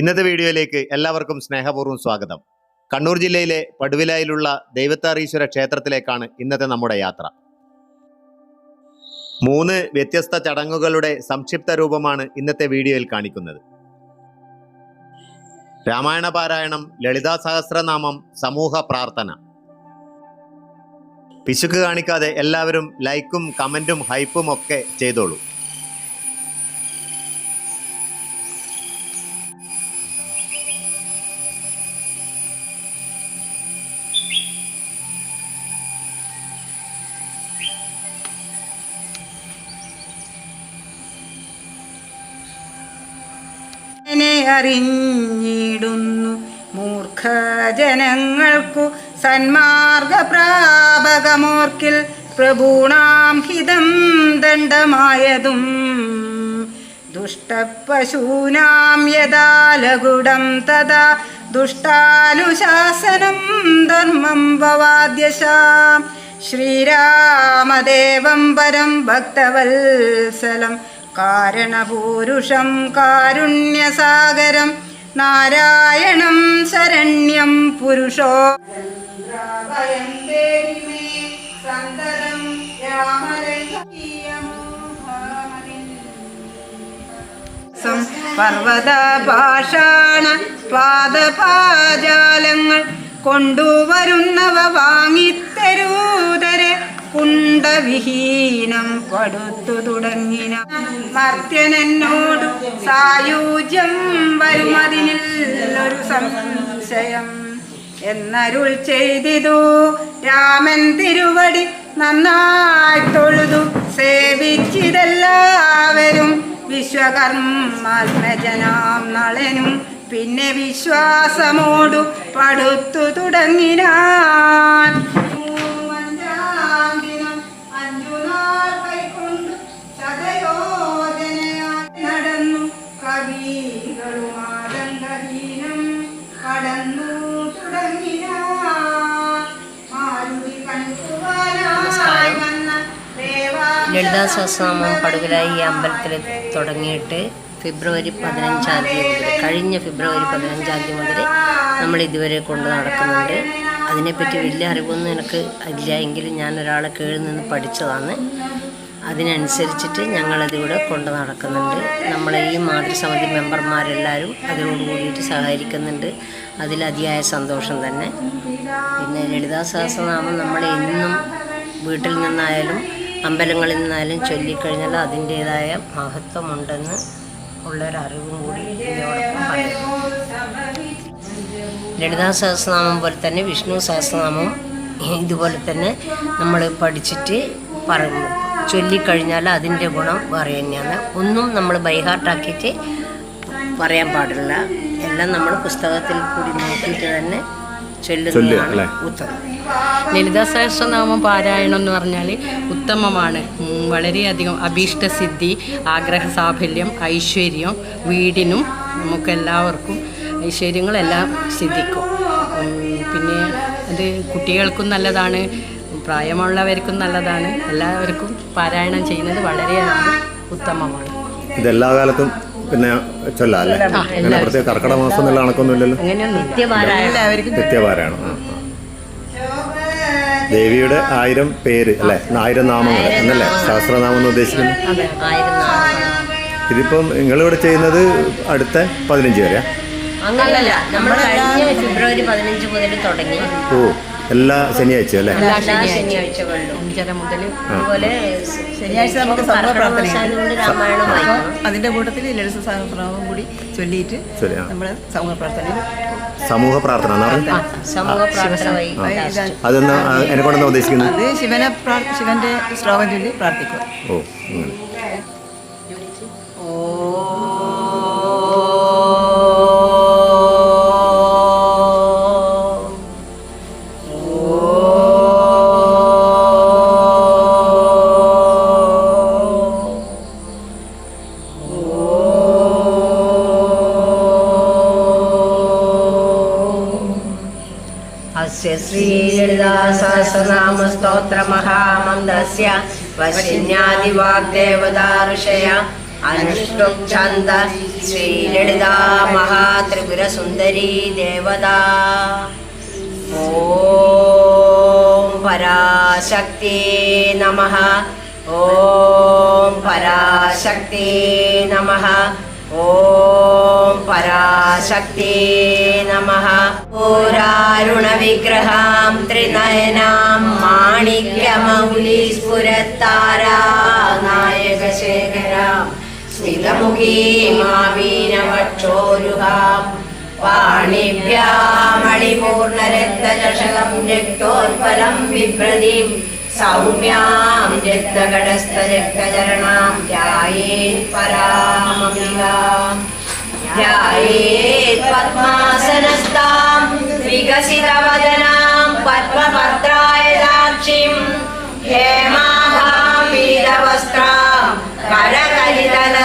ഇന്നത്തെ വീഡിയോയിലേക്ക് എല്ലാവർക്കും സ്നേഹപൂർവം സ്വാഗതം. കണ്ണൂർ ജില്ലയിലെ പടുവിലായിലുള്ള ദൈവത്താറീശ്വര ക്ഷേത്രത്തിലേക്കാണ് ഇന്നത്തെ നമ്മുടെ യാത്ര. മൂന്ന് വ്യത്യസ്ത ചടങ്ങുകളുടെ സംക്ഷിപ്ത രൂപമാണ് ഇന്നത്തെ വീഡിയോയിൽ കാണിക്കുന്നത്. രാമായണ പാരായണം ലളിതാ സഹസ്രനാമം സമൂഹ പ്രാർത്ഥന. പിശുക്ക് കാണിക്കാതെ എല്ലാവരും ലൈക്കും കമന്റും ഹൈപ്പും ഒക്കെ ചെയ്തോളൂ. നെ അറിഞ്ഞിടുന്നു. മൂർഖജനങ്ങൾക്കു ജനങ്ങൾക്കു സന്മാർഗപ്രാപകമോർക്കിൽ പ്രഭൂണാം ഹിതം ദണ്ഡമായതും. ദുഷ്ടപശൂനാം യഥാ ലഘുടം തഥാ ദുഷ്ടാനുശാസനം ധർമ്മം ഭവാദ്യശാം ശ്രീരാമദേവം പരം ഭക്തവത്സലം കാരണപൂരുഷം കാരുണ്യസാഗരം നാരായണം ശരണ്യം പുരുഷോ. പർവത പാഷാണ പാദപാജാലങ്ങൾ കൊണ്ടുവരുന്നവ വാങ്ങിത്തരൂതരെ കുണ്ടവിഹീനം പടുത്തു തുടങ്ങിന. മർത്യനെന്നോടു സായുജ്യം വരുമതിനിൽ ഒരു സംശയം. എന്നരുൾ ചെയ്തിതു രാമൻ തിരുവടി നന്നായി തൊഴുതു. സേവിച്ചിതെല്ലാവരും വിശ്വകർമാത്മജനാം നളനും. പിന്നെ വിശ്വാസമോടു പടുത്തു തുടങ്ങിനാൻ. കവികളുമാതങ്കഹീനം കടന്നു പടുകലായി ഈ അമ്പലത്തിൽ തുടങ്ങിയിട്ട് ഫെബ്രുവരി പതിനഞ്ചാം തീയതി മുതൽ കഴിഞ്ഞ ഫെബ്രുവരി പതിനഞ്ചാം തീയതി മുതൽ നമ്മൾ ഇതുവരെ കൊണ്ട് നടക്കുന്നുണ്ട്. അതിനെപ്പറ്റി വലിയ അറിവൊന്നും എനിക്ക് ഇല്ല. എങ്കിലും ഞാൻ ഒരാളെ കീഴിൽ നിന്ന് പഠിച്ചതാണ്. അതിനനുസരിച്ചിട്ട് ഞങ്ങളതിവിടെ കൊണ്ടു നടക്കുന്നുണ്ട്. നമ്മളെ ഈ മാതൃസമിതി മെമ്പർമാരെല്ലാവരും അതിനോട് കൂടിയിട്ട് സഹകരിക്കുന്നുണ്ട്. അതിലതിയായ സന്തോഷം തന്നെ. പിന്നെ ലളിതാ സഹസ്രനാമം നമ്മൾ എന്നും വീട്ടിൽ നിന്നായാലും അമ്പലങ്ങളിൽ നിന്നായാലും ചൊല്ലിക്കഴിഞ്ഞാൽ അതിന്റേതായ മഹത്വമുണ്ടെന്ന് ഉള്ളൊരറിവും കൂടി പറയുന്നു. ലളിതാ സഹസ്രനാമം പോലെ തന്നെ വിഷ്ണു സഹസ്രനാമം ഇതുപോലെ തന്നെ നമ്മൾ പഠിച്ചിട്ട് പറഞ്ഞു ചൊല്ലിക്കഴിഞ്ഞാൽ അതിന്റെ ഗുണം വേറെ തന്നെയാണ്. ഒന്നും നമ്മൾ ബൈഹാർട്ടാക്കിയിട്ട് പറയാൻ പാടില്ല. എല്ലാം നമ്മൾ പുസ്തകത്തിൽ കൂടി നോക്കിയിട്ട് തന്നെ ചൊല്ലുന്നതാണ് ഉത്തമം. ലളിതാ സഹസ്രനാമം പാരായണം എന്ന് പറഞ്ഞാൽ ഉത്തമമാണ്. വളരെയധികം അഭീഷ്ടസിദ്ധി ആഗ്രഹ സാഫല്യം ഐശ്വര്യം വീടിനും നമുക്ക് എല്ലാവർക്കും ഐശ്വര്യങ്ങളെല്ലാം സിദ്ധിക്കും. പിന്നെ അത് കുട്ടികൾക്കും നല്ലതാണ്. പ്രായമുള്ളവർക്കും നല്ലതാണ്. എല്ലാവർക്കും പാരായണം ചെയ്യുന്നത് വളരെ ഉത്തമമാണ്. ഇതെല്ലാ കാലത്തും പിന്നെ ചൊല്ലാം അല്ലേ? അങ്ങനെ പ്രത്യേക കർക്കിടക മാസം എന്നുള്ള കണക്കൊന്നുമില്ലല്ലോ? നിത്യപാരായണം. ദേവിയുടെ ആയിരം പേര് അല്ലെ? ആയിരം നാമങ്ങൾ എന്നല്ലേ? സഹസ്രനാമം എന്ന് നാമം. ഇതിപ്പം നിങ്ങളിവിടെ ചെയ്യുന്നത് അടുത്ത പതിനഞ്ച് വരെയാ. അങ്ങനല്ല. നമ്മൾ കഴിഞ്ഞ ഫെബ്രുവരി പതിനഞ്ച് മുതൽ തുടങ്ങി. ഓ എല്ലാ ശനിയാഴ്ച അല്ലേ? എല്ലാ ശനിയാഴ്ചകളിലും. അഞ്ചര മുതൽ അതുപോലെ ശനിയാഴ്ച നമുക്ക്. രാമായണം അതിന്റെ കൂട്ടത്തിൽ ലളിത സഹസ്രനാമം കൂടി ചൊല്ലിയിട്ട് നമ്മൾ സമൂഹ പ്രാർത്ഥനയിൽ സമൂഹ പ്രാർത്ഥന? സമൂഹ പ്രാർത്ഥന വൈകിട്ട് അതെന്നാ ആ, എന്നെ കൊണ്ടെന്നാ ഉദ്ദേശിക്കുന്നത്? അത് ശിവനെ ശിവന്റെ ശ്ലോകം ചൊല്ലി പ്രാർത്ഥിക്കുക ഓ അങ്ങനെ. सहस्रनामस्तोत्रमहामन्दस्य वशिन्यादिवाग्देवदारुषय अनुष्टुच्छन्द श्रीललिता महात्रिपुरसुन्दरी देवता ॐ पराशक्ति नमः। ॐ पराशक्ति नमः। ॐ പരാശക്തി നമ പൂരാരുണവിഗ്രഹാം ത്രിനയനാം മാണിക്യമൗലീസ്ഫുരത്താരാ നായകശേഖരാം സ്മിതമുഖീമാവീനവക്ഷോരുഹാം പാണിഭ്യാമണിപൂർണരക്തചഷകം രക്തോത്പലം വിഭ്രതിം സൗമ്യാം രക്തകടസ്ഥരക്തചരണാം ധ്യായേത് പരാമമികാം ध्यायेत् पद्मासनस्ताम् विकसितवदनाम् पद्मपत्राय दाक्षिम् हेमाहा वेदवस्त्रा परकलिदल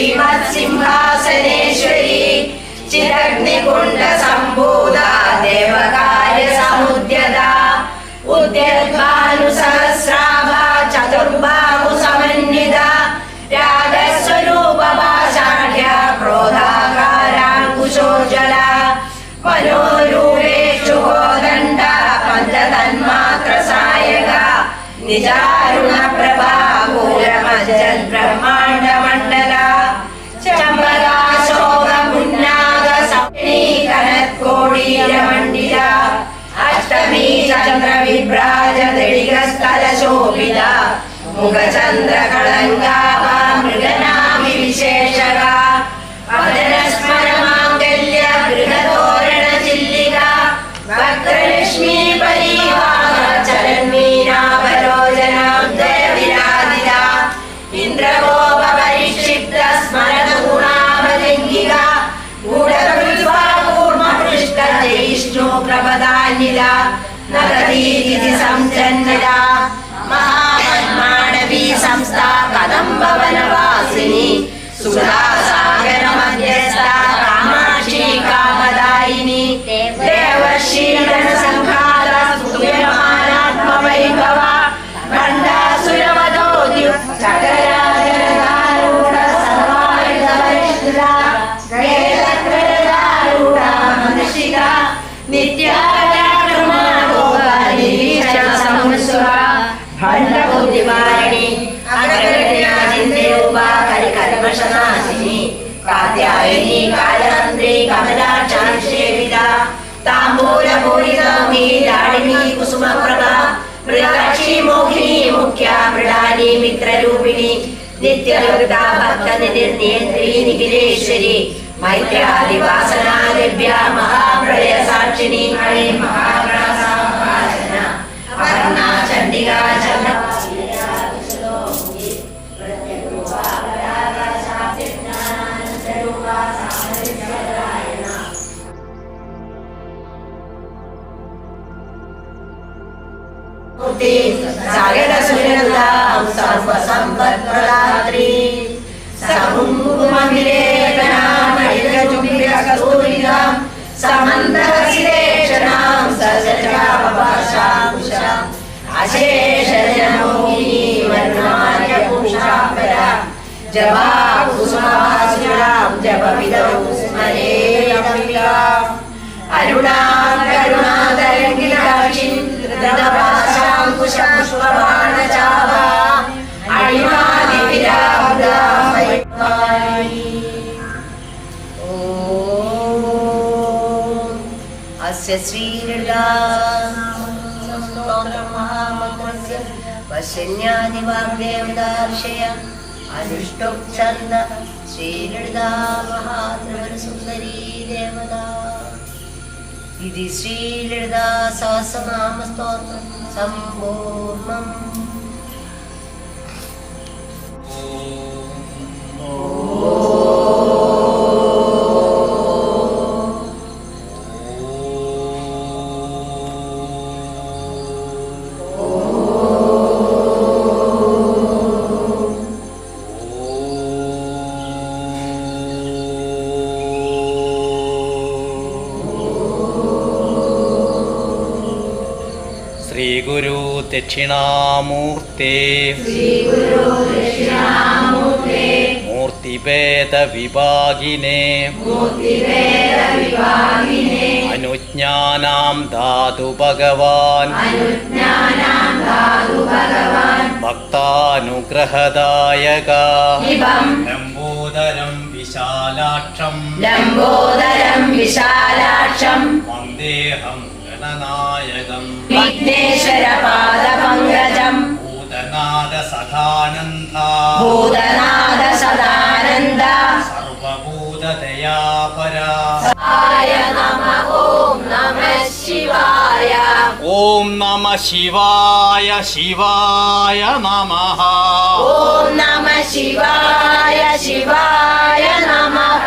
श्रीमत्सिंहासनेश्वरी चिरग्निकुण्डसम्भूता देवकार्यसमुद्यता उद्यद्भानुसहस्राभा चतुर्भा ഇന്ദ്രഗോപ പരിക്ഷിപ്ത സ്മരണ ഗുണാഭജംഗിക ഗൂഢപൃഷ്ഠ संस्था कदम्बवनवासिनी सुधा മിത്രരൂപിണി. നിത്യയുക്ത ഭക്തനിർനിയന്ത്രി നിഖിലേശ്വരി മൈത്രാദിവാസനാലഭ്യ മഹാപ്രളയ സാക്ഷിണി മഹാപ്രസാദന రాత్రి సకుంకుమమిరేకనామయజుంబిరకస్తూరిణాం సమందరసిలేషణాం సజటాపభాషాకుశాం అశేషజనోహిని వర్ణాయ യസ്യ ശ്രീലീലാമഹാമന്ത്രസ്യ പശന്യാദി വാഗ്ദേവതാർഷയ അനുഷ്ടോക്ഛന്ദ ശ്രീലളിതാ മഹാത്രിപുരസുന്ദരീ ദേവത ഇതി ശ്രീലളിതാ സഹസ്രനാമസ്തോത്രം സമ്പൂർണം ഓം दक्षिणामूर्ते। मूर्तिभेदविभागिने। अनुज्ञानां धातु भगवान् भक्तानुग्रहदायका। लम्बोदरं विशालाक्षं लम्बोदरं विशालाक्षं विशालाक्षंशा വിഘ്നേശ്വര പാദപങ്കജം ഭൂതനാഥ സദാനന്ദ ഭൂതനാഥ സദാനന്ദ സർവഭൂതദയാപര ശിവായ. ഓം നമ ശിവായ ശിവായ നമ. ഓം നമ ശിവായ ശിവായ നമഃ.